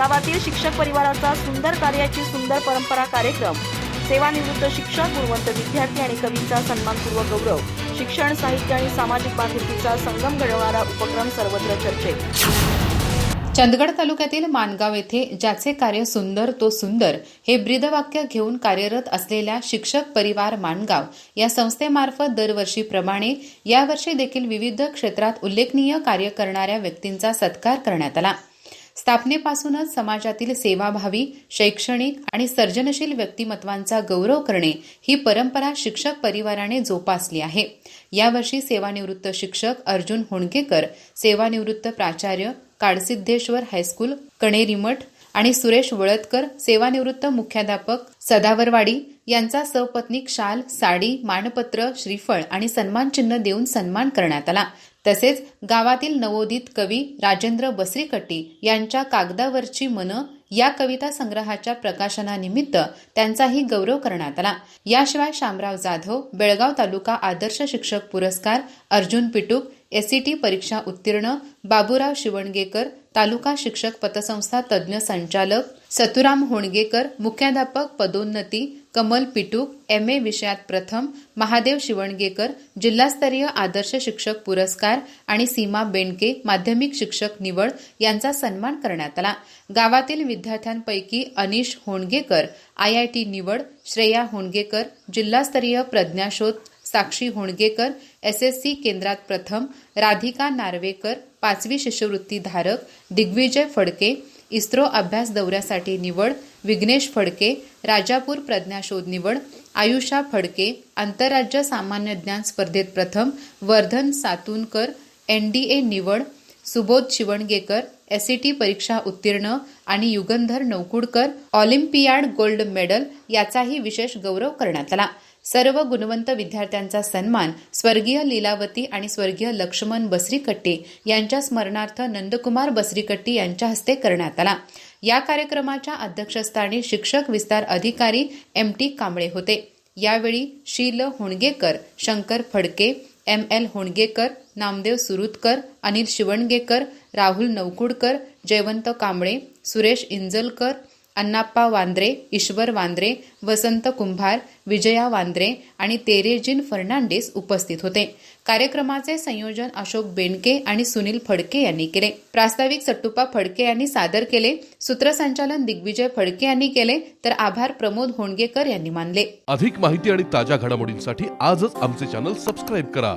गावातील शिक्षक परिवाराचा सुंदर कार्याची सुंदर परंपरा कार्यक्रम. सेवानिवृत्त शिक्षक गुणवंत विद्यार्थी आणि कवींचा सन्मानपूर्वक गौरव. शिक्षण साहित्य आणि सामाजिक बांधिलकीचा संगम घडवणारा उपक्रम सर्वत्र चर्चेत. चंदगड तालुक्यातील मानगाव येथे ज्याचे कार्य सुंदर तो सुंदर हे ब्रीदवाक्य घेऊन कार्यरत असलेल्या शिक्षक परिवार मानगाव या संस्थेमार्फत दरवर्षीप्रमाणे यावर्षी देखील विविध क्षेत्रात उल्लेखनीय कार्य करणाऱ्या व्यक्तींचा सत्कार करण्यात आला. स्थापनेपासूनच समाजातील सेवाभावी शैक्षणिक आणि सर्जनशील व्यक्तिमत्वांचा गौरव करणे ही परंपरा शिक्षक परिवाराने जोपासली आहे. यावर्षी सेवानिवृत्त शिक्षक अर्जुन होणकेकर सेवानिवृत्त प्राचार्य काडसिद्धेश्वर हायस्कूल कणेरीमठ आणि सुरेश वळतकर सेवानिवृत्त मुख्याध्यापक सदावरवाडी यांचा सपत्नीक शाल साडी मानपत्र श्रीफळ आणि सन्मानचिन्ह देऊन सन्मान करण्यात आला. तसेच गावातील नवोदित कवी राजेंद्र बसरीकट्टी यांच्या कागदावरची मन या कविता संग्रहाच्या प्रकाशनानिमित्त त्यांचाही गौरव करण्यात आला. याशिवाय शामराव जाधव बेळगाव तालुका आदर्श शिक्षक पुरस्कार अर्जुन पिटूक एससीटी परीक्षा उत्तीर्ण बाबूराव शिवणगेकर तालुका शिक्षक पतसंस्था तज्ज्ञ संचालक सतुराम होणगेकर मुख्याध्यापक पदोन्नती कमल पिटूक एम ए विषयात प्रथम महादेव शिवणगेकर जिल्हास्तरीय आदर्श शिक्षक पुरस्कार आणि सीमा बेंडके माध्यमिक शिक्षक निवड यांचा सन्मान करण्यात आला. गावातील विद्यार्थ्यांपैकी Anish Hongekar I I T निवड श्रेया होणगेकर जिल्हास्तरीय प्रज्ञाशोध Sakshi Hongekar S S C केंद्रात प्रथम राधिका नार्वेकर पाचवी शिष्यवृत्ती धारक दिग्विजय फडके इस्रो अभ्यास दौऱ्यासाठी निवड विघ्नेश फडके राजापूर प्रज्ञाशोध निवड आयुषा फडके आंतरराज्य सामान्य ज्ञान स्पर्धेत प्रथम Vardhan Satunkar N D A निवड सुबोध शिवणगेकर एसईटी परीक्षा उत्तीर्ण आणि Yugandhar Naukudkar olympiad gold medal याचाही विशेष गौरव करण्यात आला. सर्व गुणवंत विद्यार्थ्यांचा सन्मान स्वर्गीय लीलावती आणि स्वर्गीय लक्ष्मण बसरीकट्टी यांच्या स्मरणार्थ नंदकुमार बसरीकट्टी यांच्या हस्ते करण्यात आला. या कार्यक्रमाच्या अध्यक्षस्थानी शिक्षक विस्तार अधिकारी एम टी कांबळे होते. यावेळी शील होणगेकर शंकर फडके एम एल होणगेकर नामदेव सुरुतकर अनिल शिवणगेकर राहुल नवकुडकर जयवंत कांबळे सुरेश इंजलकर अण्णाप्पा वांद्रे ईश्वर वांद्रे वसंत कुंभार विजया वांद्रे आणि तेरेजिन फर्नांडिस उपस्थित होते. कार्यक्रमाचे संयोजन अशोक बेनके आणि सुनील फडके यांनी केले. प्रास्ताविक सट्टुपा फडके यांनी सादर केले. सूत्रसंचालन दिग्विजय फडके यांनी केले. तर आभार प्रमोद होणगेकर यांनी मानले. अधिक माहिती आणि ताज्या घडामोडींसाठी आजच आमचे चॅनल सबस्क्राईब करा.